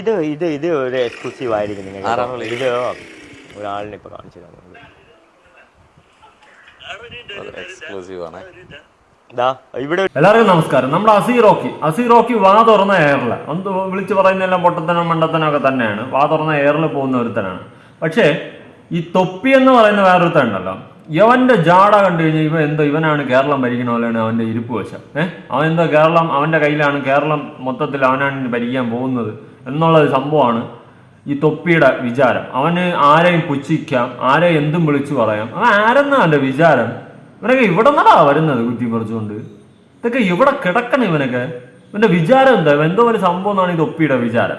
ഇത് ഇത് ഇത് ഒരു എക്സ്ക്ലൂസീവ് ആയിരിക്കും നിങ്ങൾ? ഇത് ഒരാളിനെ ഇപ്പൊ കാണിച്ചു തരാം എക്സ്ക്ലൂസീവ് ആണ്. ഇതാ ഇവിടെ എല്ലാവർക്കും നമസ്കാരം. നമ്മുടെ അസീറോക്കി അസീറോക്കി വാ തുറന്ന എയറിൽ ഒന്ന് വിളിച്ച് പറയുന്നതെല്ലാം പൊട്ടത്തനം മണ്ടത്തനം ഒക്കെ തന്നെയാണ്. വാ തുറന്ന എയറിൽ പോകുന്ന ഒരുത്തനാണ്. പക്ഷേ ഈ തൊപ്പി എന്ന് പറയുന്ന വേറൊരുത്തൻ ഉണ്ടല്ലോ. ഇവന്റെ ജാട കണ്ടു കഴിഞ്ഞാൽ ഇവ എന്തോ ഇവനാണ് കേരളം ഭരിക്കണ പോലെയാണ് അവന്റെ ഇരിപ്പ് വശം. ഏഹ് അവൻ എന്തോ കേരളം അവന്റെ കയ്യിലാണ് കേരളം മൊത്തത്തിൽ അവനാണ് ഭരിക്കാൻ പോകുന്നത്. എന്നുള്ള ഒരു സംഭവമാണ് ഈ തൊപ്പിയുടെ വിചാരം. അവന് ആരെയും പുച്ഛിക്കാം ആരെ എന്തും വിളിച്ചു പറയാം. അവൻ ആരെന്നാ അവന്റെ വിചാരം? ഇവനൊക്കെ ഇവിടെ നിന്നാ വരുന്നത് കുറ്റി പറിച്ചുകൊണ്ട്. ഇതൊക്കെ ഇവിടെ കിടക്കണം ഇവനൊക്കെ. ഇവന്റെ വിചാരം എന്താ? എന്തോ ഒരു സംഭവം എന്നാണ് ഈ തൊപ്പിയുടെ വിചാരം.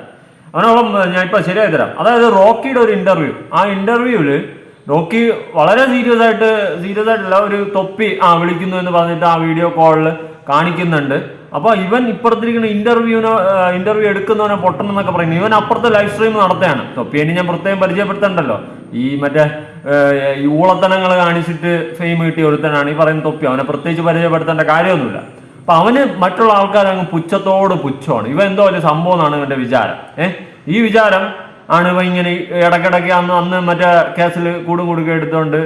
അവനോളം ഞാൻ ഇപ്പൊ ശരിയായി തരാം. അതായത് റോക്കിയുടെ ഒരു ഇന്റർവ്യൂ ആ ഇന്റർവ്യൂവിൽ റോക്കി വളരെ സീരിയസ് ആയിട്ട് സീരിയസ് ആയിട്ടല്ല ഒരു തൊപ്പി ആ വിളിക്കുന്നു എന്ന് പറഞ്ഞിട്ട് ആ വീഡിയോ കോളിൽ കാണിക്കുന്നുണ്ട്. അപ്പൊ ഇവൻ ഇപ്പുറത്തിരിക്കുന്ന ഇന്റർവ്യൂവിനോ ഇന്റർവ്യൂ എടുക്കുന്നവനെ പൊട്ടണമെന്നൊക്കെ പറയുന്നു. ഇവൻ അപ്പുറത്തെ ലൈവ് സ്ട്രീം നടത്തുകയാണ്. തൊപ്പിയെ ഞാൻ പ്രത്യേകം പരിചയപ്പെടുത്തണ്ടല്ലോ. ഈ മറ്റേ ഈ ഊളത്തനങ്ങൾ കാണിച്ചിട്ട് ഫെയിം കിട്ടിയ ഒരുത്തനാണ് ഈ പറയുന്ന തൊപ്പി. അവനെ പ്രത്യേകിച്ച് പരിചയപ്പെടുത്തേണ്ട കാര്യമൊന്നുമില്ല. അപ്പൊ അവന് മറ്റുള്ള ആൾക്കാർ അങ്ങ് പുച്ഛത്തോട് പുച്ഛമാണ്. ഇവ എന്തോ ഒരു സംഭവം എന്നാണ് ഇവന്റെ വിചാരം. ഏഹ് ഈ വിചാരം ആണ് ഇങ്ങനെ ഇടക്കിടയ്ക്ക് അന്ന് അന്ന് മറ്റേ കേസിൽ കൂടും കുടുക്ക എടുത്തുകൊണ്ട്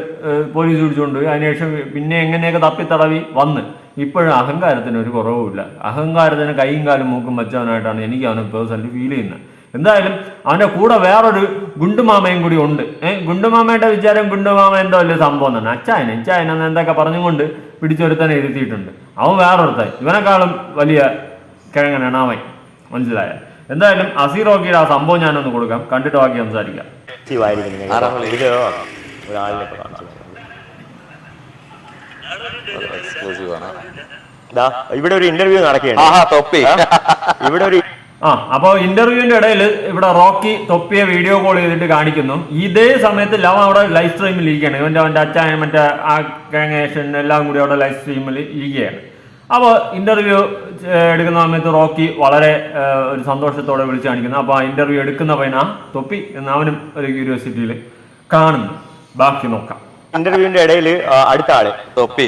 പോലീസ് പിടിച്ചുകൊണ്ട് അതിനുശേഷം പിന്നെ എങ്ങനെയൊക്കെ തപ്പിത്തടവി വന്ന്. ഇപ്പോഴും അഹങ്കാരത്തിന് ഒരു കുറവുമില്ല അഹങ്കാരത്തിന് കൈയും കാലും മൂക്കും വെച്ചവനായിട്ടാണ് എനിക്ക് അവനെ പേഴ്സണലി ഫീൽ ചെയ്യുന്നത്. എന്തായാലും അവന്റെ കൂടെ വേറൊരു ഗുണ്ടുമാമയും കൂടി ഉണ്ട്. ഏഹ് ഗുണ്ടുമാമയുടെ വിചാരം ഗുണ്ടുമാമ എന്തോ വലിയ സംഭവം തന്നെ. അച്ചായന എന്ന് എന്തൊക്കെ പറഞ്ഞുകൊണ്ട് പിടിച്ചൊരുത്തനെ ഇരുത്തിയിട്ടുണ്ട്. അവൻ വേറൊരുത്തൻ. ഇവനെക്കാളും വലിയ കിഴങ്ങനാണ് അവൻ. മനസ്സിലായ? എന്തായാലും അസീറോക്കിയുടെ ആ സംഭവം ഞാനൊന്ന് കൊടുക്കാം. കണ്ടിട്ട് ബാക്കി സംസാരിക്കാം. ഇവിടെ ഒരു ഇന്റർവ്യൂ നടക്കുകയാണ്. ഇവിടെ ഒരു ആ അപ്പോൾ ഇന്റർവ്യൂവിന്റെ ഇടയിൽ ഇവിടെ റോക്കി തൊപ്പിയെ വീഡിയോ കോൾ ചെയ്തിട്ട് കാണിക്കുന്നു. ഇതേ സമയത്ത് ലവ് അവിടെ ലൈവ് സ്ട്രീമിൽ ഇരിക്കുകയാണ്. ഇവന്റെ അവന്റെ അച്ഛൻ മറ്റേ ആ ഗാങ്ങേഷൻ എല്ലാം കൂടി അവിടെ ലൈവ് സ്ട്രീമിൽ ഇരിക്കുകയാണ്. അപ്പോൾ ഇന്റർവ്യൂ എടുക്കുന്ന സമയത്ത് റോക്കി വളരെ ഒരു സന്തോഷത്തോടെ വിളിച്ച് കാണിക്കുന്നു. അപ്പോൾ ആ ഇന്റർവ്യൂ എടുക്കുന്ന ആ തൊപ്പി എന്ന് അവനും ഒരു യൂണിവേഴ്സിറ്റിയിൽ കാണുന്നു. ബാക്കി നോക്കാം. ഇന്റർവ്യൂവിന്റെ ഇടയിൽ അടുത്ത ആൾ തൊപ്പി.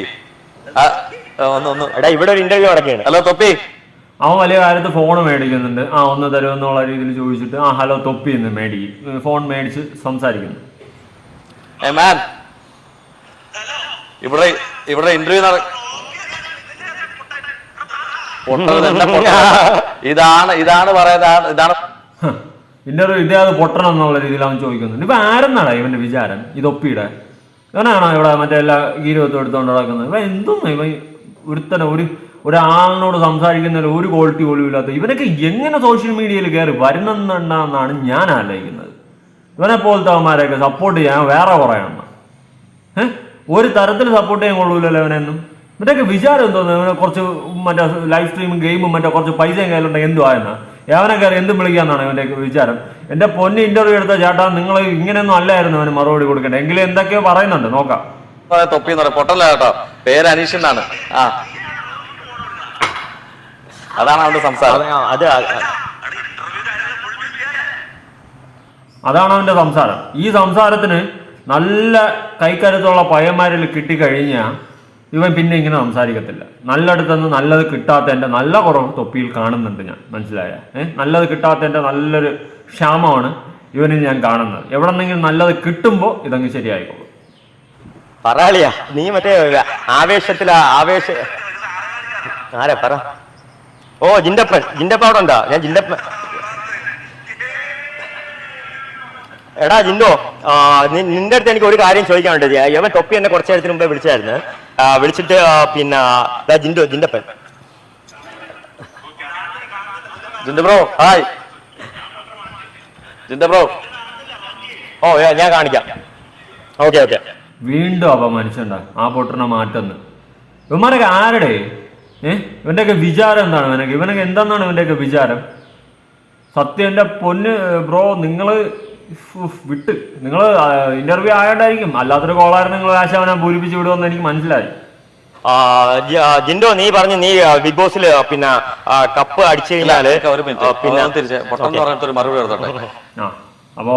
ഒന്ന് ഒന്ന്. എടാ ഇവിടെ ഒരു ഇന്റർവ്യൂ നടക്കുകയാണ്. ഹലോ തൊപ്പി. അവൻ വലിയ കാര്യത്ത് ഫോൺ മേടിക്കുന്നുണ്ട്. ആ ഒന്ന് തരുമെന്നുള്ള രീതിയിൽ ചോദിച്ചിട്ട് ആ ഹലോ തൊപ്പി എന്ന് മേടിക്കും ഫോൺ മേടിച്ച് സംസാരിക്കുന്നു. ഇവിടെ ഇവിടെ ഇന്റർവ്യൂ നട ഇതാണ് ഇതാണ് പറയുന്നത്. ഇതാണ് ഇന്റർവ്യൂ ഇതേ അത് പൊട്ടണം എന്നുള്ള രീതിയിൽ അവൻ ചോദിക്കുന്നുണ്ട് ഇപ്പൊ ആരെന്നാണ് ഇവന്റെ വിചാരം? ഇത് ഒപ്പിയുടെ ഇവനാണോ ഇവിടെ മറ്റേ എല്ലാ ഗീരവത്തും എടുത്തോണ്ട് നടക്കുന്നത്? ഇവ എന്തും ഇവ ഒരുത്തനെ ഒരു ഒരാളിനോട് സംസാരിക്കുന്നതിൽ ഒരു ക്വാളിറ്റി പോലും ഇല്ലാത്ത ഇവനൊക്കെ എങ്ങനെ സോഷ്യൽ മീഡിയയിൽ കയറി വരുന്നെന്നാണ് ഞാൻ ആലോചിക്കുന്നത്. ഇവനെ പോലത്തെ അവന്മാരെയൊക്കെ സപ്പോർട്ട് ചെയ്യാൻ വേറെ കുറയണം ഏഹ് ഒരു തരത്തിൽ സപ്പോർട്ട് ചെയ്യാൻ കൊള്ളൂലല്ലോ അവനെന്നും ഇവനൊക്കെ വിചാരം എന്തോന്നു? ഇവനെ കുറച്ച് മറ്റേ ലൈവ് സ്ട്രീമും ഗെയിമും മറ്റേ കുറച്ച് പൈസയും കയ്യിലുണ്ടെങ്കിൽ എന്തു ആയെന്നാ യവനെ കയറി എന്തും വിളിക്കാന്നാണ് ഇവന്റെ വിചാരം. എന്റെ പൊന്നി ഇന്റർവ്യൂ എടുത്ത ചേട്ടാ നിങ്ങൾ ഇങ്ങനെയൊന്നും അല്ലായിരുന്നു അവന് മറുപടി കൊടുക്കേണ്ടത്. എങ്കിലും എന്തൊക്കെയോ പറയുന്നുണ്ട്. നോക്കാം. തൊപ്പി എന്ന് പറയാം. പൊട്ടല്ല കേട്ടോ. പേര് അനീഷ് എന്നാണ്. ആ. അതാണ് അവന്റെ സംസാരം. അത് അത് അതാണ് അവന്റെ സംസാരം. ഈ സംസാരത്തിന് നല്ല കൈക്കരുത്തുള്ള പയ്യന്മാരിൽ കിട്ടിക്കഴിഞ്ഞാൽ ഇവൻ പിന്നെ ഇങ്ങനെ സംസാരിക്കത്തില്ല. നല്ലടുത്തുനിന്ന് നല്ലത് കിട്ടാത്തതിന്റെ നല്ല കുറവ് തൊപ്പിയിൽ കാണുന്നുണ്ട് ഞാൻ. മനസ്സിലായ? ഏഹ് നല്ലത് എന്റെ നല്ലൊരു ക്ഷാമമാണ് ഇവന് ഞാൻ കാണുന്നത്. എവിടെന്നെങ്കിലും നല്ലത് കിട്ടുമ്പോൾ ഇതങ്ങ് ശരിയായിക്കോളും. പറയാളിയാ നീ മറ്റേ ആവേശത്തിലാ ആവേശ ആരാ? പറ. ഓ ജിൻഡപ്പൻ ജിൻഡപ്പ അവിടെ ഉണ്ടാ? ഞാൻ ജിൻഡപ്പൻ എടാ ജിൻഡോ നിന്റെ അടുത്ത് എനിക്ക് ഒരു കാര്യം ചോദിക്കാനുണ്ട്. ഇവൻ തൊപ്പി എന്നെ കുറച്ചു നേരത്തിന് മുമ്പേ വിളിച്ചായിരുന്നു. വിളിച്ചിട്ട് പിന്നെ ജിൻഡോ ജിൻഡപ്പൻ ജിന്റെ ബ്രോ ഹായ്. ജിൻഡ ബ്രോ. ഓ ഞാൻ- കാണിക്കാം. Okay okay. വീണ്ടും അപമാനിച്ചുണ്ട ആ പൊട്ടണ മാറ്റന്ന്. ഇവന്മാരൊക്കെ ആരുടെ? ഏ? ഇവന്റെയൊക്കെ വിചാരം എന്താണ്? ഇവനൊക്കെ ഇവനൊക്കെ എന്താണ് ഇവന്റെയൊക്കെ വിചാരം? സത്യം എന്റെ പൊന്ന് ബ്രോ നിങ്ങൾ വിട്ട്. നിങ്ങൾ ഇന്റർവ്യൂ ആയോണ്ടായിരിക്കും. അല്ലാത്തൊരു കോളായിരുന്നു നിങ്ങൾ ആശാവനെ പൂരിപ്പിച്ച് വിടുമെന്ന് എനിക്ക് മനസ്സിലായി. ജിൻഡോ നീ പറഞ്ഞു നീ ബിഗ് ബോസിൽ പിന്നെ കപ്പ് അടിച്ചു കഴിഞ്ഞാൽ പിന്നെ തിരിച്ച് പൊട്ടെന്ന് പറഞ്ഞിട്ട് മറുപടി എടുത്തോട്ടെ അപ്പോ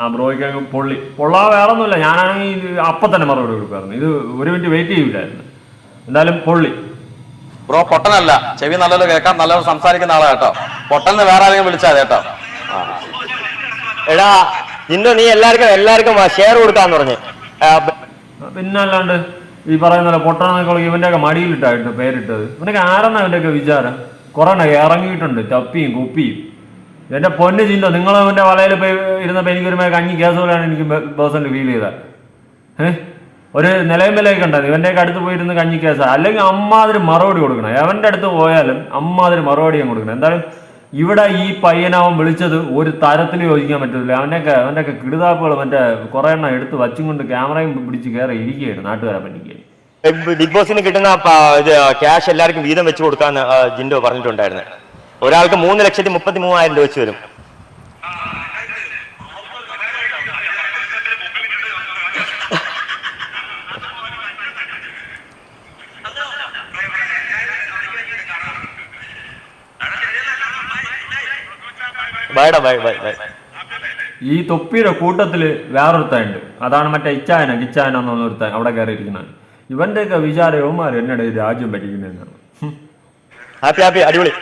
ആ ബ്രോയ്ക്ക് പൊള്ളി. പൊള്ളാ വേറെ ഒന്നുമില്ല ഞാനാണെങ്കിൽ അപ്പൊ തന്നെ മറുപടി കൊടുക്കായിരുന്നു ഇത് ഒരു മിനിറ്റ് വെയിറ്റ് ചെയ്യൂലായിരുന്നു. എന്തായാലും പൊള്ളി. ബ്രോ പൊട്ടനല്ല. ചെവി നല്ലല്ലോ കേൾക്കാൻ നല്ലപോലെ സംസാരിക്കുന്ന ആളാ കേട്ടോ. പൊട്ടന്ന് വേറെ ആരെങ്കിലും വിളിച്ചാൽ കേട്ടോ. എടാ ജിൻഡോ നീ എല്ലാവർക്കും എല്ലാവർക്കും ഷെയർ കൊടുക്കാന്ന് പറഞ്ഞ്. പിന്നല്ലാണ്ട് ഈ പറയുന്ന പോലെ ഇവന്റെ ഒക്കെ മടിയിലിട്ടായിട്ട് പേരിട്ടത്. ഇവനൊക്കെ ആരെന്നാ ഇവന്റെ ഒക്കെ വിചാരം? കുറെ ഇറങ്ങിയിട്ടുണ്ട് ചപ്പിയും കുപ്പിയും. എന്റെ പൊന്ന് ചിന്തോ നിങ്ങൾ ഇവന്റെ വലയിൽ പോയി ഇരുന്നപ്പോ എനിക്കൊരു കഞ്ഞി കേസ് പോലെയാണ് എനിക്ക് പേഴ്സണലി ഫീൽ ചെയ്തത്. ഒരു നിലയും വിലയൊക്കെ ഉണ്ടായിരുന്നു. ഇവന്റെ ഒക്കെ അടുത്ത് പോയിരുന്ന കഞ്ഞി കേസ. അല്ലെങ്കിൽ അമ്മാതിരി മറുപടി കൊടുക്കണം. എവന്റെ അടുത്ത് പോയാലും അമ്മാതിരി മറുപടി ഞാൻ കൊടുക്കണം. എന്തായാലും ഇവിടെ ഈ പയ്യനാവൻ വിളിച്ചത് ഒരു തരത്തിൽ യോജിക്കാൻ പറ്റില്ല അവന്റെയൊക്കെ അവന്റെയൊക്കെ കിടുതാപ്പുകൾ മറ്റേ കുറേ എണ്ണം എടുത്ത് വച്ചും കൊണ്ട് ക്യാമറയും പിടിച്ച് കയറി ഇരിക്കുകയാണ് നാട്ടുകാരെ പറ്റിക്കുകയാണ് ബിഗ് ബോസിന് കിട്ടുന്ന ക്യാഷ് എല്ലാവർക്കും വീതം വെച്ച് കൊടുക്കാന്ന് ജിൻഡോ പറഞ്ഞിട്ടുണ്ടായിരുന്നു. ഒരാൾക്ക് മൂന്ന് ലക്ഷത്തി മുപ്പത്തി മൂവായിരം രൂപ വെച്ച് വരും. ബൈഡാ ബൈ ബൈ ബൈ. ഈ തൊപ്പിയുടെ കൂട്ടത്തിൽ വേറൊരുത്തനുണ്ട്. അതാണ് മറ്റേ ഇച്ചായന കിച്ചായന എന്ന് ഒരുത്തൻ അവിടെ കയറിയിരിക്കുന്നത്. ഇവന്റെയൊക്കെ വിചാരവുമാർ യവന്മാർ എന്നടെ ഈ രാജ്യം ഭരിക്കുന്നതെന്നാണ്. ഹാപ്പി ഹാപ്പി അടിപൊളി.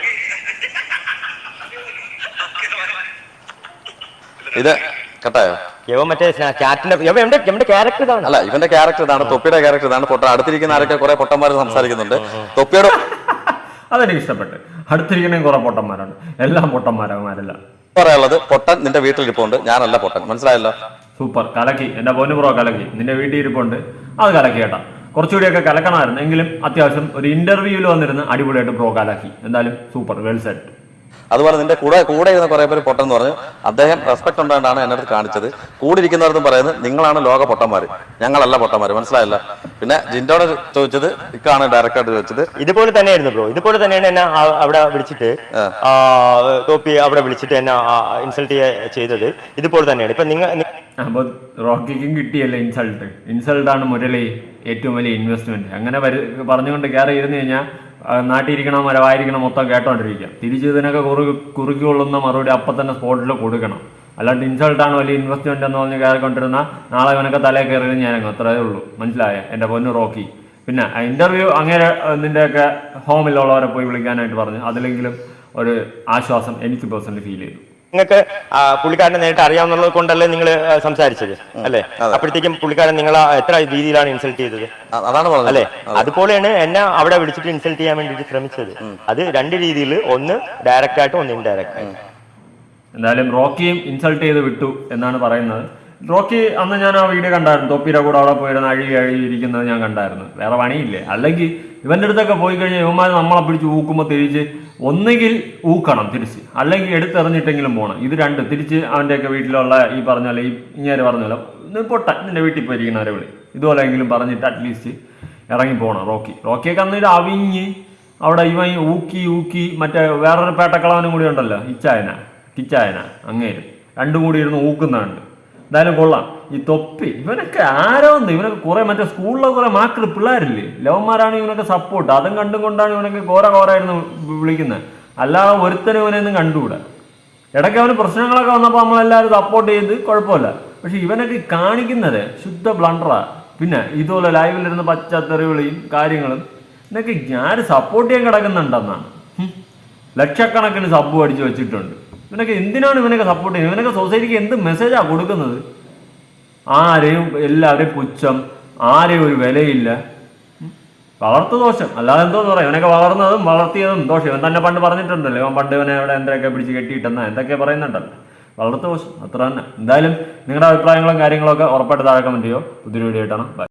ഇത് കട്ടായോ? യവൻ മറ്റേ ചാറ്റിന്റെ യവൻ എവിടെ എവിടെ ക്യാരക്ടർ ഇതാണ്. അല്ല ഇവന്റെ ക്യാരക്ടർ ഇതാണ് തൊപ്പിയുടെ ക്യാരക്ടർ ഇതാണ്. പൊട്ട അടുത്തിരിക്കുന്ന ആരൊക്കെ കുറെ പൊട്ടന്മാർ സംസാരിക്കുന്നുണ്ട്. തൊപ്പിയുടെ അതെനിക്ക് ഇഷ്ടപ്പെട്ട്. അടുത്തിരിക്കണേ കുറെ പൊട്ടന്മാരാണ് എല്ലാം പൊട്ടന്മാരവന്മാരല്ല. പറയാനുള്ളത് പൊട്ടൻ നിന്റെ വീട്ടിലിരിപ്പുണ്ട്. ഞാനല്ല പൊട്ടൻ. മനസ്സിലായല്ലോ? സൂപ്പർ. കലക്കി. എന്റെ പൊന്നു ബ്രോ കലക്കി. നിന്റെ വീട്ടിൽ ഇരിപ്പുണ്ട് അത് കലക്കി കേട്ടാ. കുറച്ചുകൂടിയൊക്കെ കലക്കണമായിരുന്നു. എങ്കിലും അത്യാവശ്യം ഒരു ഇന്റർവ്യൂവിൽ വന്നിരുന്ന് അടിപൊളിയായിട്ട് ബ്രോ കലക്കി. എന്തായാലും സൂപ്പർ. വെൽ സെറ്റ് അതുപോലെ നിന്റെ കൂടെ കൂടെ ഇരുന്ന കുറെ പേര് പൊട്ടെന്ന് പറഞ്ഞു. അദ്ദേഹം റെസ്പെക്ട് ഉണ്ടായിട്ടാണ് എന്നെ അടുത്ത് കാണിച്ചത്. കൂടെ ഇരിക്കുന്നവർന്ന് പറയുന്നത് നിങ്ങളാണ് ലോക പൊട്ടന്മാർ ഞങ്ങളല്ല പൊട്ടന്മാർ മനസ്സിലായില്ല? പിന്നെ ജിൻഡോടെ ചോദിച്ചത് ഇക്കാണ് ഡയറക്റ്റ് ആയിട്ട് ചോദിച്ചത്. ഇതുപോലെ തന്നെയായിരുന്നു ബ്രോ ഇതുപോലെ തന്നെയാണ് എന്നെ അവിടെ വിളിച്ചിട്ട് ആ, തോപ്പി അവിടെ വിളിച്ചിട്ട് എന്നെ ഇൻസൾട്ട് ചെയ്തത്. ഇതുപോലെ തന്നെയാണ്. ഇപ്പൊ നിങ്ങൾ റോക്കിക്കും കിട്ടിയല്ലേ ഇൻസൾട്ട് ഇൻസൾട്ടാണ് ആണ് മുരളി ഏറ്റവും വലിയ ഇൻവെസ്റ്റ്മെന്റ് അങ്ങനെ പറഞ്ഞുകൊണ്ട് കയറി ഇരുന്ന് കഴിഞ്ഞാൽ നാട്ടിലിരിക്കണം മരവായിരിക്കണം മൊത്തം കേട്ടോണ്ടിരിക്കുക. തിരിച്ചു ഇതിനൊക്കെ കുറുകി കുറുക്കിക്കൊള്ളുന്ന മറുപടി അപ്പം തന്നെ സ്പോട്ടിൽ കൊടുക്കണം. അല്ലാണ്ട് ഇൻസൾട്ടാണ് വലിയ ഇൻവെസ്റ്റ്മെന്റ് എന്ന് പറഞ്ഞ് കയറിക്കൊണ്ടിരുന്ന നാളെ ഇവനൊക്കെ തലയിൽ കയറി ഞാനങ്ങ് അത്രയേ ഉള്ളൂ. മനസ്സിലായ? എന്റെ പൊന്നു റോക്കി. പിന്നെ ഇന്റർവ്യൂ അങ്ങനെ നിന്റെയൊക്കെ ഹോമിലുള്ളവരെ പോയി വിളിക്കാനായിട്ട് പറഞ്ഞു. അതിലെങ്കിലും ഒരു ആശ്വാസം എനിക്ക് പേഴ്സണലി ഫീൽ ചെയ്തു. നിങ്ങൾക്ക് പുള്ളിക്കാരനെ നേരിട്ട് അറിയാവുന്നത് കൊണ്ടല്ലേ നിങ്ങൾ സംസാരിച്ചത് അല്ലേ? അപ്പോഴത്തേക്കും പുള്ളിക്കാരൻ നിങ്ങൾ എത്ര രീതിയിലാണ് ഇൻസൾട്ട് ചെയ്തത്? അതാണ് അല്ലെ? അതുപോലെയാണ് എന്നെ അവിടെ വിളിച്ചിട്ട് ഇൻസൾട്ട് ചെയ്യാൻ വേണ്ടിയിട്ട് ശ്രമിച്ചത്. അത് രണ്ട് രീതിയിൽ ഒന്ന് ഡയറക്റ്റ് ആയിട്ട് ഒന്ന് ഇൻഡയറക്റ്റ് ആയിട്ട്. എന്തായാലും റോക്കിയും ഇൻസൾട്ട് ചെയ്ത് വിട്ടു എന്നാണ് പറയുന്നത്. റോക്കി അന്ന് ഞാൻ ആ വീഡിയോ കണ്ടായിരുന്നു. തൊപ്പിയുടെ കൂടെ അവിടെ പോയിരുന്ന അഴുകി അഴുകി ഇരിക്കുന്നത് ഞാൻ കണ്ടായിരുന്നു. വേറെ പണിയില്ലേ? അല്ലെങ്കിൽ ഇവന്റെ അടുത്തൊക്കെ പോയി കഴിഞ്ഞാൽ ഇവന്മാർ നമ്മളെ പിടിച്ച് ഊക്കുമ്പോൾ തിരിച്ച് ഒന്നുകിൽ ഊക്കണം തിരിച്ച്. അല്ലെങ്കിൽ എടുത്തെറിഞ്ഞിട്ടെങ്കിലും പോകണം ഇത് രണ്ട് തിരിച്ച് അവന്റെയൊക്കെ വീട്ടിലുള്ള ഈ പറഞ്ഞ ഈ ഇങ്ങനെ ഇന്ന് പൊട്ട നിന്റെ വീട്ടിൽ പോയിരിക്കണവരെ വിളി? ഇതുപോലെയെങ്കിലും പറഞ്ഞിട്ട് അറ്റ്ലീസ്റ്റ് ഇറങ്ങി പോകണം റോക്കി. റോക്കിയൊക്കെ അന്ന് ഇത് അവിഞ്ഞ് അവിടെ ഇവൻ ഊക്കി ഊക്കി മറ്റേ വേറൊരു പേട്ടക്കളവനും കൂടി ഉണ്ടല്ലോ ഇച്ചായന കിച്ചായന അങ്ങേര്. രണ്ടും കൂടി ഇരുന്ന് ഊക്കുന്നുണ്ട് എന്തായാലും കൊള്ളാം. ഈ തൊപ്പി ഇവനൊക്കെ ആരോന്ന്? ഇവനൊക്കെ കുറെ മറ്റേ സ്കൂളിലെ കുറെ മാക്കൾ പിള്ളേരില്ലേ? ലവന്മാരാണ് ഇവനൊക്കെ സപ്പോർട്ട് അതും കണ്ടും കൊണ്ടാണ് ഇവനൊക്കെ കോര കോരായിരുന്നു വിളിക്കുന്നത് അല്ലാതെ ഒരുത്തനും ഇവനൊന്നും കണ്ടുകൂടാ. ഇടയ്ക്ക് അവന് പ്രശ്നങ്ങളൊക്കെ വന്നപ്പോൾ നമ്മളെല്ലാവരും സപ്പോർട്ട് ചെയ്ത് കുഴപ്പമില്ല. പക്ഷെ ഇവനൊക്കെ കാണിക്കുന്നത് ശുദ്ധ ബ്ലണ്ടറാ പിന്നെ ഇതുപോലെ ലൈവിലിരുന്ന് പച്ചത്തെറിവിളിയും കാര്യങ്ങളും ഇതൊക്കെ ഞാൻ സപ്പോർട്ട് ചെയ്യാൻ കിടക്കുന്നുണ്ടെന്നാണ്. ലക്ഷക്കണക്കിന് സബ്ബ് അടിച്ചു വെച്ചിട്ടുണ്ട്. ഇവനൊക്കെ എന്തിനാണ് ഇവനൊക്കെ സപ്പോർട്ട് ചെയ്യുന്നത്? ഇവനൊക്കെ സൊസൈറ്റിക്ക് എന്ത് മെസ്സേജാണ് കൊടുക്കുന്നത്? ആരെയും എല്ലാവരെയും പുച്ഛം ആരെയും ഒരു വിലയില്ല. വളർത്തു ദോഷം. അല്ലാതെ എന്തോന്ന് പറയാം. ഇവനൊക്കെ വളർന്നതും വളർത്തിയതും ദോഷം. ഇവൻ തന്നെ പണ്ട് പറഞ്ഞിട്ടുണ്ടല്ലോ. ഇവൻ പണ്ട് ഇവനെ അവിടെ എന്തൊക്കെ പിടിച്ച് കെട്ടിയിട്ടെന്ന. എന്തൊക്കെ പറയുന്നുണ്ടല്ലോ. വളർത്തു ദോഷം. അത്ര തന്നെ. എന്തായാലും നിങ്ങളുടെ അഭിപ്രായങ്ങളും കാര്യങ്ങളൊക്കെ ഉറപ്പായിട്ട് താഴെ കമന്റ് ചെയ്യോ പുതിയൊരു വീഡിയോ ആയിട്ടാണ്. ബൈ